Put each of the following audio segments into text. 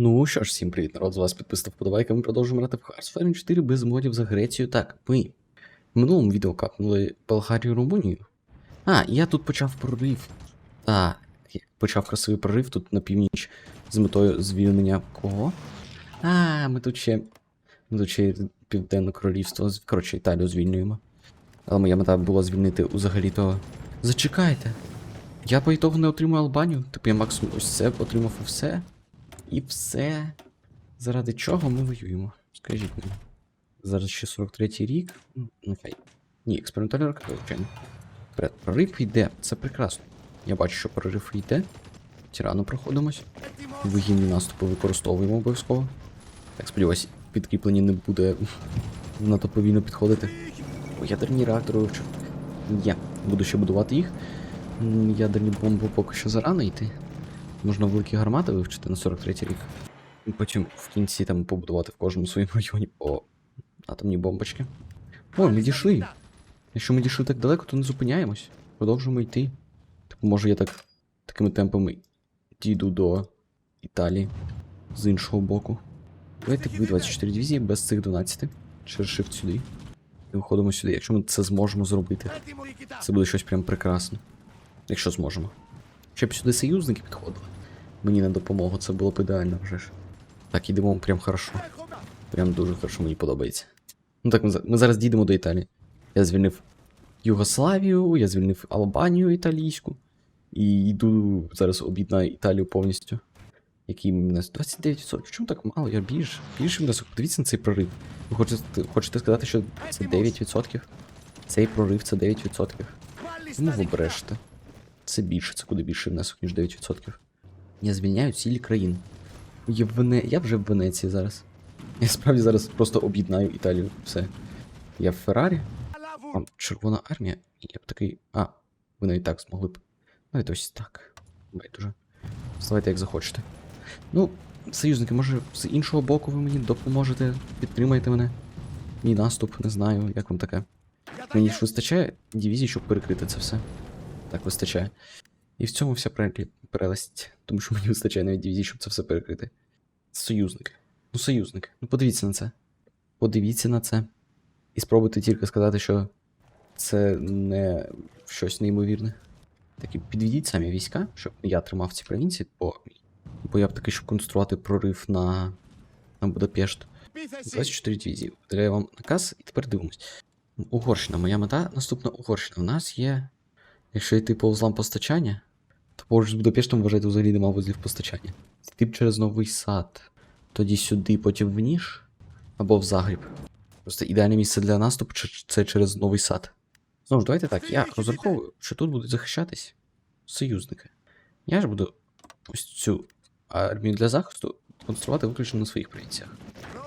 Ну що ж, всім привіт, народ, з вас підписав подавайка. Ми продовжуємо грати в Hearthstone 4 без модів за Грецію. Так, ми в минулому відео капнули Болгарію Румунію. А, я тут почав прорив. Так, я почав красивий прорив тут на північ з метою звільнення кого? А, ми тут ще. Ми тут ще Південне Королівство, коротше, Італію звільнюємо. Але моя мета була звільнити взагалі-то. Зачекайте. Я по ітогу не отримую Албанію. Типу я максимум ось це отримав і все. І все. Заради чого ми воюємо? Скажіть мені. Зараз ще 43-й рік. Ну, Нехай. Ні, експериментальна ракета, звичайно. Вперед, прорив йде, це прекрасно. Я бачу, що прорив йде. Тирану проходимось. Вигідні наступи використовуємо обов'язково. Так, сподіваюсь, підкріплення не буде надто повільно підходити. О, ядерні реактори вивчу. Я буду ще будувати їх. Ядерні бомби поки що зарано йти. Можна великі гармати вивчити на 43-й рік. І потім в кінці там побудувати в кожному своєму районі по атомні бомбочки. О, ми дійшли. Якщо ми дійшли так далеко, то не зупиняємось. Продовжуємо йти. Типу, може я так такими темпами дійду до Італії з іншого боку. Давайте ви 24 дивізії без цих 12. Через shift сюди. І виходимо сюди. Якщо ми це зможемо зробити, це буде щось прям прекрасне. Якщо зможемо. Щоб сюди союзники підходили. Мені на допомогу, це було б ідеально вже ж. Так, ідемо прям хорошо. Прям дуже хорошо, мені подобається. Ну так, ми, зараз дійдемо до Італії. Я звільнив Югославію, я звільнив Албанію італійську. І йду зараз об'єднаю Італію повністю. Який мінус 29%. Чому так мало? Я більше. Більше внесок. Подивіться на цей прорив. Ви хочете, хочете сказати, що це 9%? Цей прорив це 9%. Тому ви брешете. Це більше, це куди більше внесок, ніж 9%. Я звільняю цілі країн. Я, Вене... я вже в Венеції зараз. Я справді зараз просто об'єднаю Італію. Все. Я в Феррарі. Там Червона армія. Я б такий. А, ви навіть так змогли б. Навіть ось так. Байдуже. Ставайте як захочете. Ну, союзники, може, з іншого боку ви мені допоможете, підтримайте мене. Мій наступ, не знаю, як вам таке. Мені ж вистачає дивізій, щоб перекрити це все. Так вистачає. І в цьому вся прелесть. Тому що мені вистачає навіть дивізій, щоб це все перекрити. Союзники. Ну, союзники. Ну подивіться на це. Подивіться на це. І спробуйте тільки сказати, що це не щось неймовірне. Так і підведіть самі війська, щоб я тримав ці провінції, бо, бо я б таки, щоб конструювати прорив на, на Будапешт. 24 дивізії. Виділяю вам наказ, і тепер дивимось. Угорщина. Моя мета наступна Угорщина. У нас є. Якщо йти по узлам постачання, то поруч з Будапештом вважайте взагалі нема вузлів постачання. Йти через новий сад. Тоді сюди, потім в Ніж або в Загріб. Просто ідеальне місце для наступу це через новий сад. Знову ж, давайте так, я розраховую, що тут будуть захищатись союзники. Я ж буду ось цю армію для захисту конструювати виключно на своїх провінціях.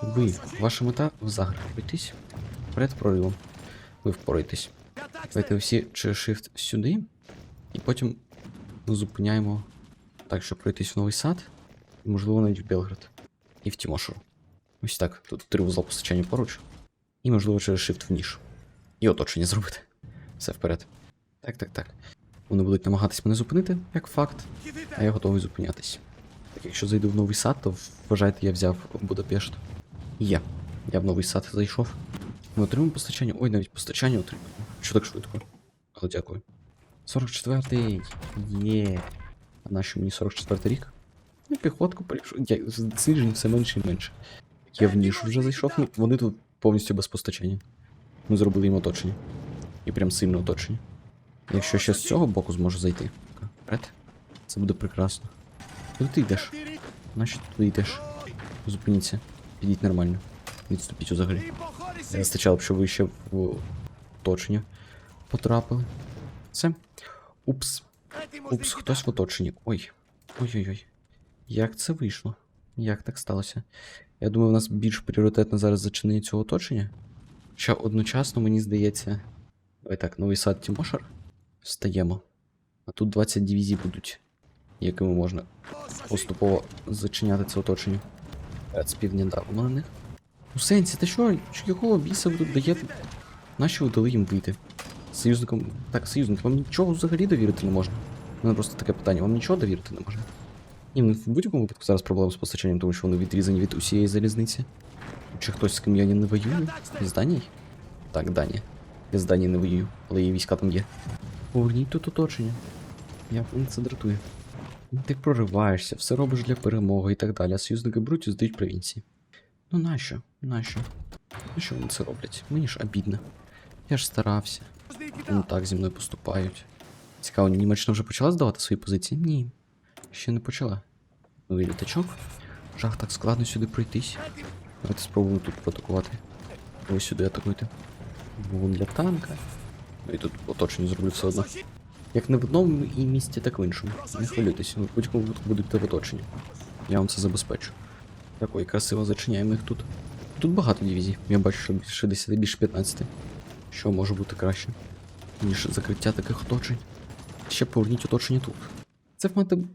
Ви, ваша мета в Загреб пройтись перед проривом. Ви впораєтесь. Давайте всі через Shift сюди, і потім ми зупиняємо так, щоб пройтись в новий сад, і, можливо, навіть в Белград. І в Тімошур. Ось так. Тут три вузла постачання поруч. І, можливо, через Shift в ніж. І оточення зробити. Все вперед. Так, так, так. Вони будуть намагатись мене зупинити, як факт, а я готовий зупинятись. Так, якщо зайду в новий сад, то вважайте, я взяв Будапешт. Є. Я в новий сад зайшов. Ми отримаємо постачання. Ой, навіть постачання отримаємо. Що так швидко? Але дякую. 44-й. Є. А нащо мені 44-й рік? Ну, піхотку поліпшу. Я все менше і менше. Я в нішу вже зайшов, ну вони тут повністю без постачання. Ми зробили їм оточення. І прям сильне оточення. Якщо ще з цього боку зможу зайти. Вперед. Це буде прекрасно. Куди ти йдеш? Нащо ти йдеш? Зупиніться. Підіть нормально. Відступіть взагалі. Вистачало б, щоб ви ще в оточення потрапили. Все. Упс. Упс, хтось в оточенні. Ой. Ой-ой-ой. Як це вийшло? Як так сталося? Я думаю, у нас більш пріоритетно зараз зачинення цього оточення. Хоча одночасно, мені здається. Давай так, новий сад Тімошар. Встаємо. А тут 20 дивізій будуть, якими можна поступово зачиняти це оточення. З півдня давно на них. У сенсі, та що? Якого біса ви тут даєте? Нащо ви дали їм вийти? Союзникам. Так, союзникам, вам нічого взагалі довірити не можна. У мене просто таке питання, вам нічого довірити не можна? Ні, ну в будь-якому випадку зараз проблема з постачанням, тому що вони відрізані від усієї залізниці. Чи хтось з ким я не воюю? З Данією? Так, Данія. Я з Данії не воюю, але її війська там є. Поверніть тут оточення. Я це дратує. Ти прориваєшся, все робиш для перемоги і так далі, а союзники беруть і здають провінції. Ну нащо? Нащо? Нащо вони це роблять? Мені ж обідно. Я ж старався. Вони так зі мною поступають. Цікаво, Німеччина вже почала здавати свої позиції? Ні. Ще не почала. Новий літачок. Жах так складно сюди пройтись. Давайте спробуємо тут протокувати. Ви сюди атакуйте. Вогонь для танка. Ну і тут оточення зроблю все одно. Як не в одному і місці, так в іншому. Не хвилюйтесь, ви будь-якому випадку будете в оточенні. Я вам це забезпечу. Такої красиво зачиняємо їх тут. Тут багато дивізій. Я бачу, що більше 10, більше 15. Що може бути краще, ніж закриття таких оточень. Ще поверніть оточення тут. Це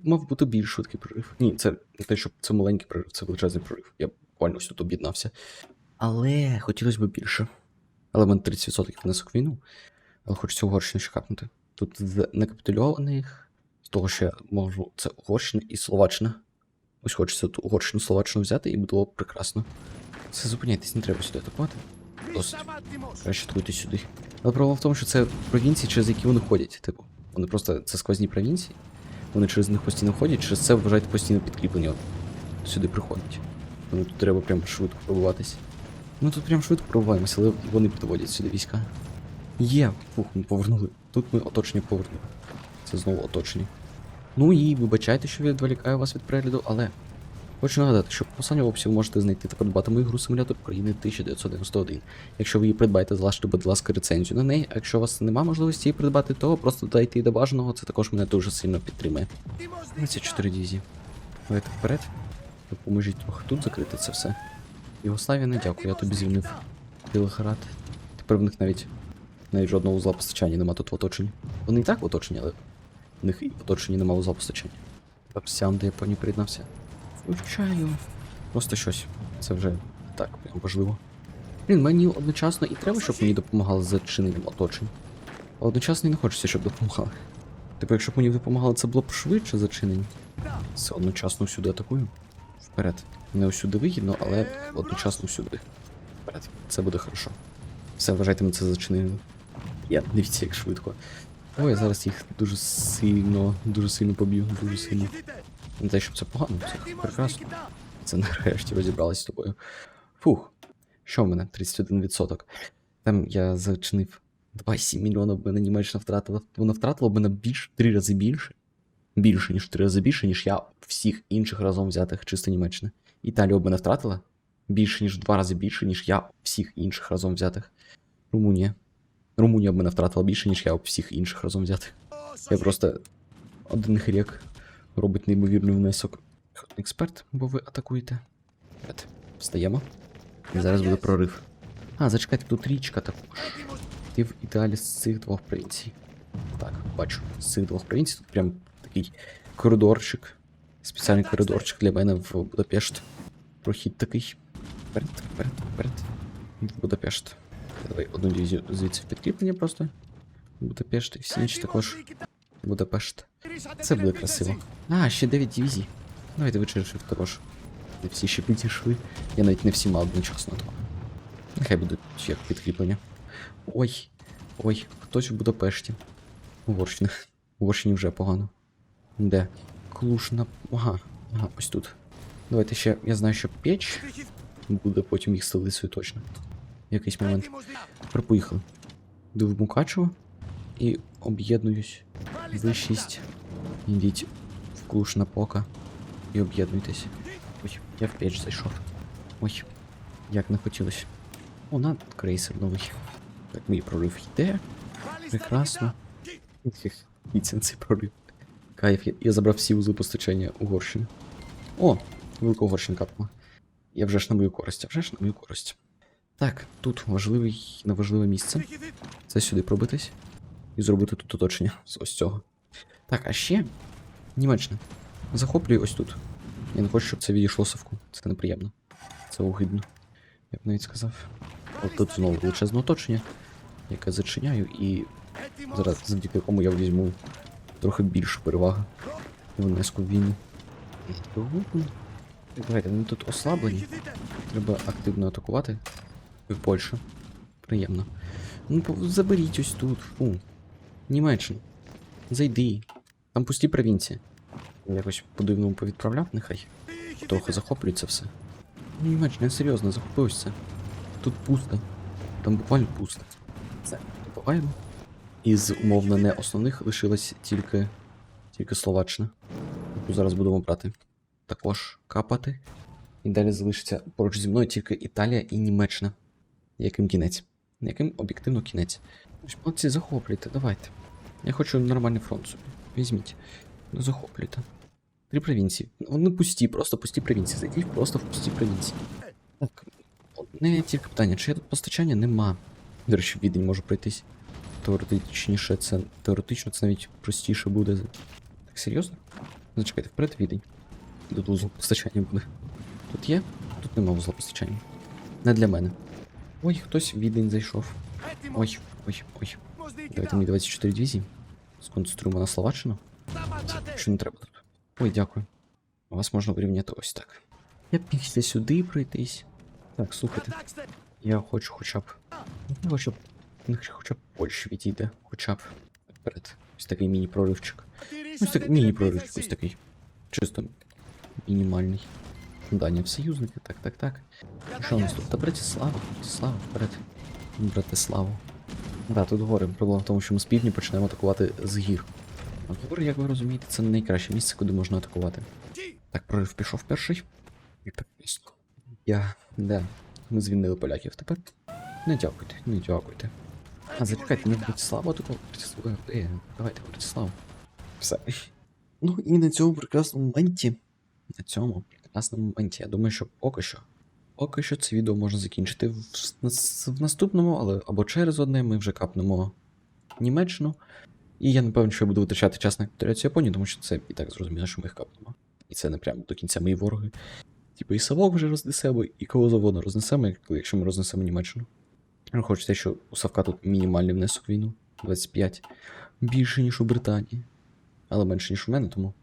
мав, бути більш швидкий прорив. Ні, це не те, що це маленький прорив, це величезний прорив. Я буквально ось тут об'єднався. Але хотілося б більше. Мене 30% внесок війну. Але хочеться Угорщину ще капнути. Тут з некапітульованих, з того, що я можу, це Угорщина і Словаччина. Ось хочеться тут Угорщину Словаччину взяти і було б прекрасно. Це зупиняйтесь, не треба сюди атакувати. Досить. Краще атакуйте сюди. Але проблема в тому, що це провінції, через які вони ходять. Типу, вони просто це сквозні провінції. Вони через них постійно ходять, через це вважають постійно підкріплення. Сюди приходять. Тому тут треба прям швидко пробуватись. Ну тут прям швидко пробуваємося, але вони підводять сюди війська. Є, фух, ми повернули. Тут ми оточення повернули. Це знову оточення. Ну і вибачайте, що відволікаю вас від перегляду, але хочу нагадати, що останньому описі ви можете знайти та придбати мою гру симулятор України 1991. Якщо ви її придбаєте, залиште, будь ласка, рецензію на неї. А якщо у вас немає можливості її придбати, то просто дайте її до бажаного, це також мене дуже сильно підтримує. 24 дивізії. Давайте вперед. Допоможіть трохи тут закрити це все. Єгославія, дякую, я тобі звільнив Білград. Тепер в них навіть навіть жодного узла постачання нема тут в оточенні. Вони і так в оточенні, але в них і в оточенні нема узла постачання. Персіан до Японії приєднався. Вивчаю. Просто щось. Це вже так прям важливо. Блін, мені одночасно і треба, щоб мені допомагали з зачиненням оточень. А одночасно і не хочеться, щоб допомагали. Типу, якщо б мені допомагали, це було б швидше зачинення. Все одночасно всюди атакую. Вперед. Не усюди вигідно, але одночасно всюди. Вперед. Це буде хорошо. Все, вважайте, ми це зачинили. Я дивіться, як швидко. Ой, я зараз їх дуже сильно, дуже сильно поб'ю, дуже сильно. Не те, щоб це погано, це прекрасно. Це нарешті розібралися з тобою. Фух. Що в мене? 31%. Там я зачинив 2,7 мільйона, в мене Німеччина втратила. Вона втратила б мене більше, три рази більше. Більше, ніж три рази більше, ніж я всіх інших разом взятих чисто Німеччини. Італія б мене втратила більше, ніж два рази більше, ніж я всіх інших разом взятих. Румунія. Румунія б мене втратила більше, ніж я всіх інших разом взятих. Я просто один хрек робить неймовірний внесок. Експерт, бо ви атакуєте. Вперед. Встаємо. І зараз буде прорив. А, зачекайте, тут річка також. Ти в ідеалі з цих двох провінцій. Так, бачу. З цих двох провінцій тут прям такий коридорчик. Спеціальний коридорчик для мене в Будапешт. Прохід такий. Вперед, вперед, вперед. В Будапешт. Давай одну дивізію звідси в підкріплення просто. Будапешт і всі інші також. Будапешт. Це буде красиво. А, ще 9 дивізій. Давайте вичершив також. Не всі ще підійшли. Я навіть не всіма одночасно то. Нехай будуть як підкріплення. Ой. Ой, хтось в Будапешті. Угорщина. Угорщині вже погано. Де? Клушна. Ага, ага, ось тут. Давайте ще. Я знаю, що печ буде потім їх столицею точно. Якийсь момент. Тепер поїхали. Йду Мукачево і об'єднуюсь. Ви шість. Йдіть в Клушна Пока і об'єднуйтесь. Ой, я в печ зайшов. Ой, як не хотілося. О, на крейсер новий. Так, мій прорив йде. Прекрасно. Цей прорив. Кайф, я, я забрав всі узли постачання Угорщини. О, велика Угорщина капнула. Я вже ж на мою користь, а вже ж на мою користь. Так, тут важливий, на важливе місце. Це сюди пробитись. І зробити тут оточення з ось цього. Так, а ще Німеччина. Захоплюю ось тут. Я не хочу, щоб це відійшло совку. Це неприємно. Це огидно. Я б навіть сказав. От тут знову величезне оточення, яке зачиняю, і зараз завдяки якому я візьму трохи більшу перевагу в внеску в. Давайте, вони тут ослаблені. Треба активно атакувати. В Польщу. Приємно. Ну, заберіть ось тут. Фу. Німеччина. Зайди. Там пусті провінції. Якось по-дивному повідправляв, нехай. Трохи захоплюють це все. Ну, Німеччина, серйозно, захопилось це. Тут пусто. Там буквально пусто. Все, добуваємо. Із умовно не основних лишилась тільки. тільки Словаччина. Яку зараз будемо брати. Також капати. І далі залишиться поруч зі мною тільки Італія і Німеччина. Яким кінець? Яким об'єктивно кінець. Молодці, захоплюйте, давайте. Я хочу нормальний фронт собі. Візьміть. Ну, захоплюйте. Три провінції. Вони пусті, просто пусті провінції. Зайдіть просто в пусті провінції. Так, одне тільки питання, чи є тут постачання? Нема. До речі, відень можу пройтись. Теоретичніше це. Теоретично це навіть простіше буде. Так серйозно? Зачекайте, вперед відень. Тут вузол постачання буде. Тут є? Тут нема вузла постачання. Не для мене. Ой, хтось відень зайшов. Ой, ой, ой. Давайте мені 24 дивізії. Сконцентруємо на Словаччину. Що не треба тут. Ой, дякую. Вас можна вирівняти ось так. Я міг сюди пройтись. Так, слухайте. Я хочу хоча б. Хоча б. ну, Хоча б Польща відійде. Хоча б. Вперед. Ось такий міні-проривчик. Ось так, міні-проривчик, ось такий. Чисто мінімальний. Данія в союзники, так, так, так. Що у нас тут? Та Братислава, Братислава, вперед. Братиславу. Да, тут гори. Проблема в тому, що ми з півдні почнемо атакувати з гір. А гори, як ви розумієте, це не найкраще місце, куди можна атакувати. Так, прорив пішов перший. І так пісно. Я. Де? Ми звільнили поляків тепер. Не дякуйте, не дякуйте. А, зачекайте, не Братиславу атакувати. Братиславу. Е, давайте Братиславу. Все. Ну і на цьому прекрасному моменті. На цьому прекрасному моменті. Я думаю, що поки що. Поки що це відео можна закінчити в, в, наступному, але або через одне ми вже капнемо Німеччину. І я напевно, що я буду витрачати час на капітуляцію Японії, тому що це і так зрозуміло, що ми їх капнемо. І це не прямо до кінця мої вороги. Типу і Савок вже рознесемо, і кого завгодно рознесемо, якщо ми рознесемо Німеччину. Я те, що у Савка тут мінімальний внесок війну 25. Більше, ніж у Британії. Але менше, ніж у мене, тому.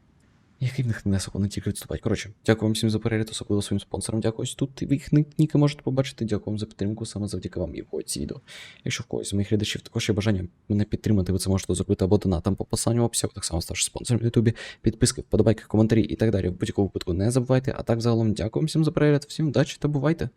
Який в них внесок, вони тільки відступають. Коротше, дякую вам всім за перегляд, особливо своїм спонсорам. Дякую ось тут. Ви їх ніки можете побачити. Дякую вам за підтримку. Саме завдяки вам входять ці відео. Якщо в когось з моїх глядачів також є бажання мене підтримати, ви це можете зробити або донатом по посланню в описі, так само ставши спонсором в Ютубі. Підписки, вподобайки, коментарі і так далі. В будь-якому випадку не забувайте. А так загалом дякую всім за перегляд, всім удачі та бувайте!